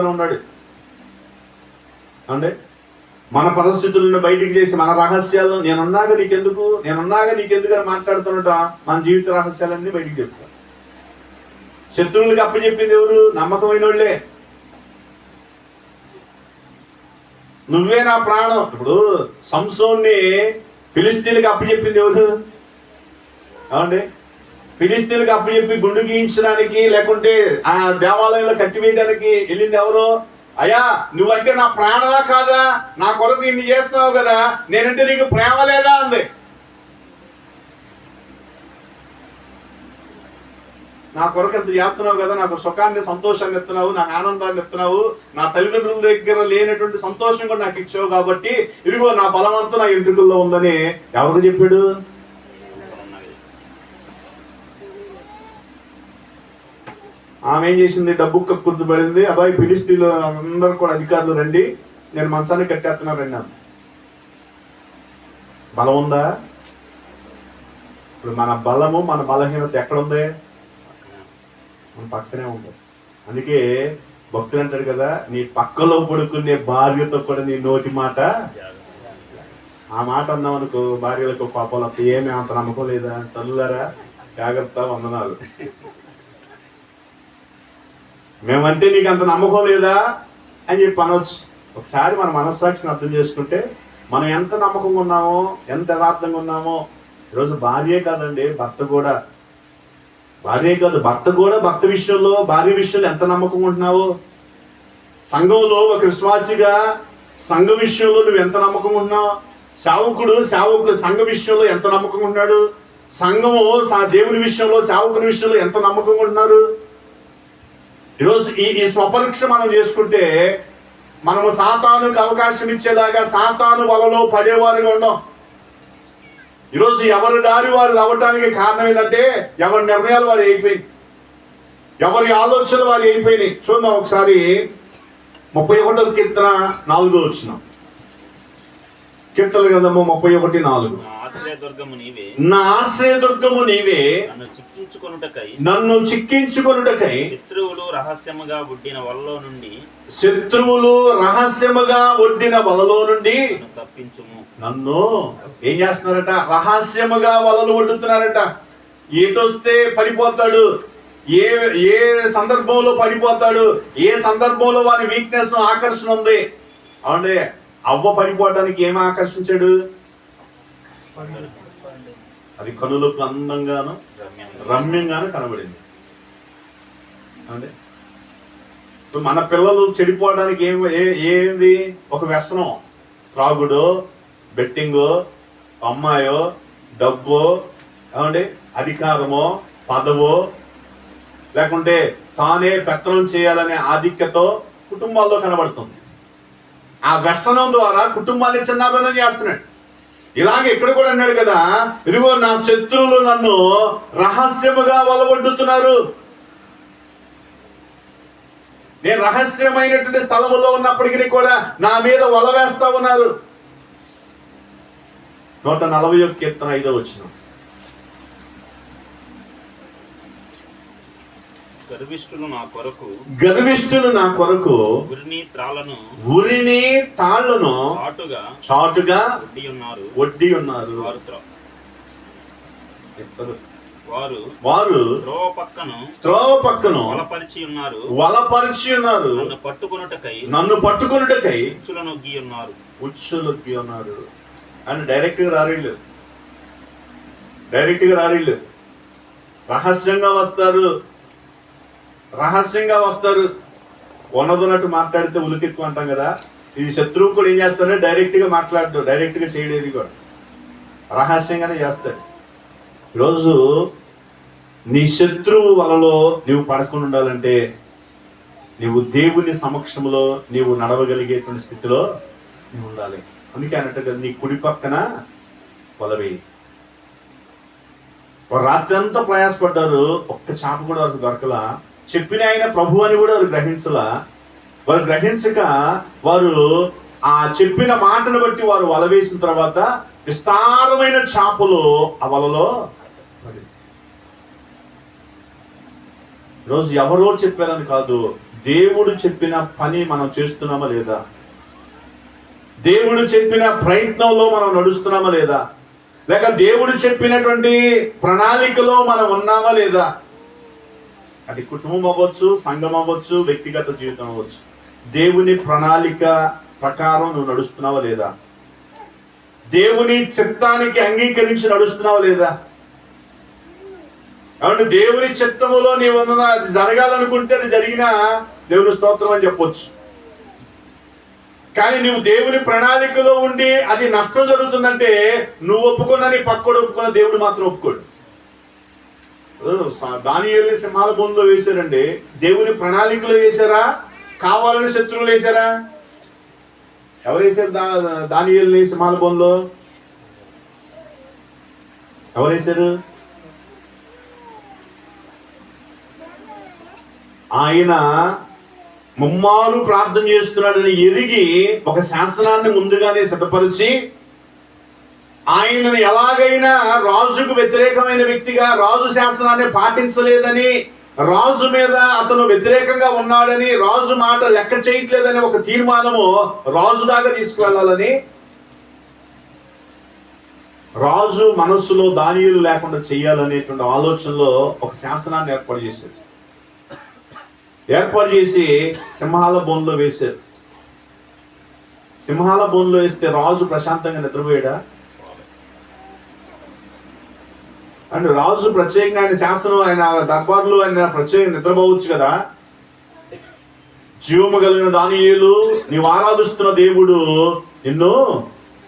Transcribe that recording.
ఉన్నాడు. అంటే మన పరిస్థితులను బయటికి చేసి మన రహస్యాలను నేనున్నాక నీకెందుకు? నేనున్నాక నీకెందుకు అని మాట్లాడుతున్నట మన జీవిత రహస్యాలన్నీ బయటికి చెప్తాను శత్రువులకు అప్పచెప్పింది ఎవరు? నమ్మకమైన వాళ్ళే నువ్వే నా ప్రాణం. ఇప్పుడు సంసోన్ని ఫిలిస్తీన్కి అప్పచెప్పింది ఎవరు? ఏమండి? ఫిలిస్తీన్లకు అప్పచెప్పి గుండు గీయించడానికి లేకుంటే ఆ దేవాలయంలో కట్టివేయడానికి వెళ్ళింది ఎవరు? అయ్యా నువ్వంటే నా ప్రాణమా కాదా? నా కొరకు ఇన్ని చేస్తున్నావు కదా? నేనంటే నీకు ప్రేమ లేదా అంది. నా కొరకు ఎంత చేస్తున్నావు కదా? నాకు సుఖాన్ని సంతోషాన్ని ఇస్తున్నావు నాకు ఆనందాన్ని ఇస్తున్నావు. నా తల్లిదండ్రుల దగ్గర లేనటువంటి సంతోషం కూడా నాకు ఇచ్చావు కాబట్టి ఇదిగో నా బలమంతా నా ఇంటికుల్లో ఉందని ఎవరు చెప్పాడు? ఆమె ఏం చేసింది? డబ్బు కక్కుర్తి పడింది అబ్బాయి ఫిలిస్తీన్లు అందరూ కూడా అధికారులు రండి. నేను మనసాన్ని కట్టేస్తున్నా రండి బలం ఉందా? ఇప్పుడు మన బలము మన బలహీనత ఎక్కడుంది? మన పక్కనే ఉంది అందుకే భక్తులు అంటారు కదా నీ పక్కలో పడుకునే భార్యతో కూడా నీ నోటి మాట. ఆ మాట అన్నాం అనుకో భార్యలకు పాపాలు అప్పుడు ఏమి అంత నమ్మకం లేదా? తల్లులారా జాగ్రత్త వందనాలు. మేమంటే నీకు అంత నమ్మకం లేదా అని చెప్పి అనొచ్చు. ఒకసారి మన మనస్సాక్షిని అర్థం చేసుకుంటే మనం ఎంత నమ్మకంగా ఉన్నామో ఎంత యథార్థంగా ఉన్నామో ఈరోజు భార్యే కాదండి భర్త కూడా. భార్యే కాదు భర్త కూడా భర్త విషయంలో భార్య విషయంలో ఎంత నమ్మకంగా ఉంటున్నావో? సంఘంలో ఒక విశ్వాసిగా సంఘ విషయంలో నువ్వు ఎంత నమ్మకం ఉన్నావు? సేవకుడు సేవకుడు సంఘ విషయంలో ఎంత నమ్మకం ఉన్నాడు? సంఘము సా- దేవుని విషయంలో సేవకుని విషయంలో ఎంత నమ్మకంగా ఉంటున్నారు? ఈరోజు ఈ ఈ స్వపరీక్ష మనం చేసుకుంటే మనము సాతానుకు అవకాశం ఇచ్చేలాగా సాతాను వలలో పడేవారుగా ఉండం. ఈరోజు ఎవరి దారి వారు అవ్వటానికి కారణం ఏంటంటే ఎవరి నిర్ణయాలు వారు అయిపోయింది ఎవరి ఆలోచనలు వారు అయిపోయినాయి. చూద్దాం ఒకసారి ముప్పై ఒకటో కీర్తన నాలుగో వచ్చిన కీర్తన గ్రంథము ముప్పై ఒకటి నాలుగు. నా ఆశ్రయదుర్గము నీవే. నన్ను చిక్కించుకొనుటకై. నన్ను చిక్కించుకొనుటకై. శత్రువులు రహస్యముగా పుట్టిన వల్ల నుండి శత్రువులు రహస్యముగా ఒడ్డిన వలలో నుండి నన్ను తప్పించుము. నన్ను ఏం చేస్తున్నారట? రహస్యముగా వలలు ఒడ్డుతున్నారట ఏటొస్తే పడిపోతాడు. ఏ ఏ సందర్భంలో పడిపోతాడు? ఏ సందర్భంలో వారి వీక్నెస్ ఆకర్షణ ఉంది? అవునండి అవ్వ పడిపోవడానికి ఏం ఆకర్షించాడు? అది కనులకు అందంగాను రమ్యంగాను కనబడింది. అంటే ఇప్పుడు మన పిల్లలు చెడిపోవడానికి ఏం ఏ- ఏంది? ఒక వ్యసనం. త్రాగుడు బెట్టింగో అమ్మాయో డబ్బు ఏమండి? అధికారమో పదవో లేకుంటే తానే పెత్తనం చేయాలనే ఆధిక్యతో కుటుంబాల్లో కనబడుతుంది. ఆ వ్యసనం ద్వారా కుటుంబాన్ని చిన్నాభిన్నం చేస్తున్నాడు. ఇలాగే ఇక్కడ కూడా అన్నాడు కదా ఇదిగో నా శత్రువులు నన్ను రహస్యముగా వలవడ్డుతున్నారు. నేను రహస్యమైనటువంటి స్థలములో ఉన్నప్పటికీ కూడా నా మీద వల వేస్తా ఉన్నారు. నూట నలభై ఒక్క కీర్తన ఐదో వచ్చినాం గర్విష్ఠులు నా కొరకు గర్విష్ఠులు నా కొరకు గురిని త్రాలను ఉరిని తాళ్ళను చాటుగా చాటుగా ఒడ్డి ఉన్నారు. వడ్డీ ఉన్నారు. వారు. వారు వారు త్రోవ పక్కను త్రోవ పక్కను వలపరిచి ఉన్నారు. వలపరిచి ఉన్నారు. నన్ను పట్టుకొనుటకై నన్ను పట్టుకొనుటకై ఉచ్చులను గీ ఉన్నారు. ఉచ్చులకి ఉన్నారు. అని డైరెక్ట్గా రారిళ్ళు. డైరెక్ట్గా రారిళ్ళు. రహస్యంగా వస్తారు. రహస్యంగా వస్తారు. ఉన్నదన్నట్టు మాట్లాడితే ఉలికెక్కువ అంటాం కదా. ఇది శత్రువు కూడా ఏం చేస్తారంటే డైరెక్ట్గా మాట్లాడదు. డైరెక్ట్గా చేయడేది కూడా. రహస్యంగానే చేస్తాడు. ఈరోజు నీ శత్రువు వలలో నీవు పడకుండా ఉండాలంటే నీవు దేవుని సమక్షంలో నీవు నడవగలిగేటువంటి స్థితిలో నీవు ఉండాలి. అందుకే అన్నట్టు కదా నీ కుడి పక్కన పొలవేయి రాత్రి అంతా ప్రయాసపడ్డారు. ఒక్క చేప కూడా వారికి దొరకలా. చెప్పిన ఆయన ప్రభు అని కూడా వారు గ్రహించలా. వారు గ్రహించక వారు ఆ చెప్పిన మాటను బట్టి వారు వల వేసిన తర్వాత విస్తారమైన చేపలు ఆ వలలో ఈరోజు ఎవరో చెప్పారని కాదు దేవుడు చెప్పిన పని మనం చేస్తున్నామా లేదా? దేవుడు చెప్పిన ప్రయత్నంలో మనం నడుస్తున్నామా లేదా? లేక దేవుడు చెప్పినటువంటి ప్రణాళికలో మనం ఉన్నామా లేదా? అది కుటుంబం అవ్వచ్చు సంఘం అవ్వచ్చు వ్యక్తిగత జీవితం అవ్వచ్చు. దేవుని ప్రణాళిక ప్రకారం నువ్వు నడుస్తున్నావా లేదా? దేవుని చిత్తానికి అంగీకరించి నడుస్తున్నావా లేదా? కాబట్టి దేవుని చిత్తములో నీవు అది జరగాలనుకుంటే అది జరిగినా దేవుని స్తోత్రం అని చెప్పొచ్చు. కానీ నువ్వు దేవుని ప్రణాళికలో ఉండి అది నష్టం జరుగుతుందంటే నువ్వు ఒప్పుకున్నా నీ పక్కడు ఒప్పుకున్న దేవుడు మాత్రం ఒప్పుకోడు. దానియలు సింహాల బొందులో వేశారండి. దేవుని ప్రణాళికలో వేశారా? కావాలని శత్రువులు వేశారా? ఎవరు వేశారు దా దానియల్ని సింహాల బొందులో ఎవరు వేశారు? ఆయన ముమ్మారు ప్రార్థన చేస్తున్నాడని ఎరిగి ఒక శాసనాన్ని ముందుగానే సిద్ధపరిచి ఆయనను ఎలాగైనా రాజుకు వ్యతిరేకమైన వ్యక్తిగా రాజు శాసనాన్ని పాటించలేదని రాజు మీద అతను వ్యతిరేకంగా ఉన్నాడని రాజు మాట లెక్క చేయట్లేదని ఒక తీర్మానము రాజు దాకా తీసుకువెళ్ళాలని రాజు మనస్సులో దానియులు లేకుండా చేయాలనేటువంటి ఆలోచనలో ఒక శాసనాన్ని ఏర్పాటు చేశారు. ఏర్పాటు చేసి సింహాల బోన్లో వేశారు. సింహాల బోన్లో వేస్తే రాజు ప్రశాంతంగా నిద్రపోయాడా? అంటే రాజు ప్రత్యేకంగా ఆయన శాసనం ఆయన దర్బార్లు ఆయన ప్రత్యేకంగా నిద్రపోవచ్చు కదా. జీవము కలిగిన దానియేలు నీవు ఆరాధిస్తున్న దేవుడు నిన్ను